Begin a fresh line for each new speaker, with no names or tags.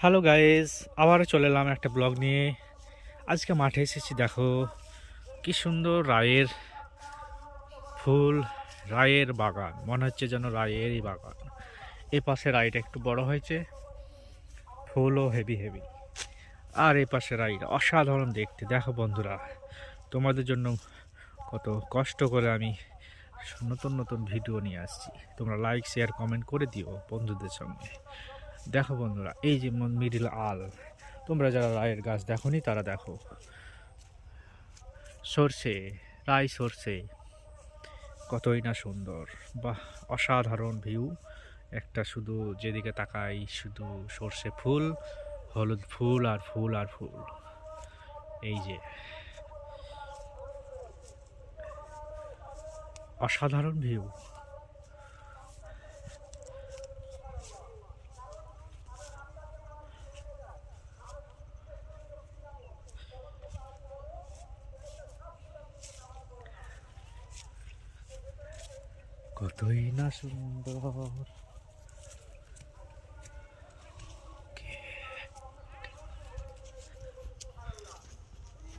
Hello guys আবারও চলে এলাম একটা ব্লগ নিয়ে। আজকে মাঠে এসেছি, দেখো। কি সুন্দর রায়ের ফুল, রায়ের বাগান। মনে হচ্ছে যেন রায়েরই বাগান। এ পাশে রাইটা একটু বড় হয়েছে। ফুলও হেভি হেভি আর এ পাশে রাইটা অসাধারণ দেখতে। দেখো বন্ধুরা, তোমাদের জন্য কত কষ্ট করে আমি নতুন নতুন ভিডিও নিয়ে আসছি। তোমরা লাইক শেয়ার কমেন্ট করে দিও বন্ধুদের সঙ্গে। দেখো বন্ধুরা, এই যে মিডিল আল, তোমরা যারা রায়ের গাছ দেখোনি তারা দেখো। সর্ষে রায় সর্ষে, কতই না সুন্দর। বাহ, অসাধারণ ভিউ। একটা শুধু যেদিকে তাকাই, শুধু সর্ষে ফুল, হলুদ ফুল আর ফুল আর ফুল। এই যে। অসাধারণ ভিউ। কতই না সুন্দর।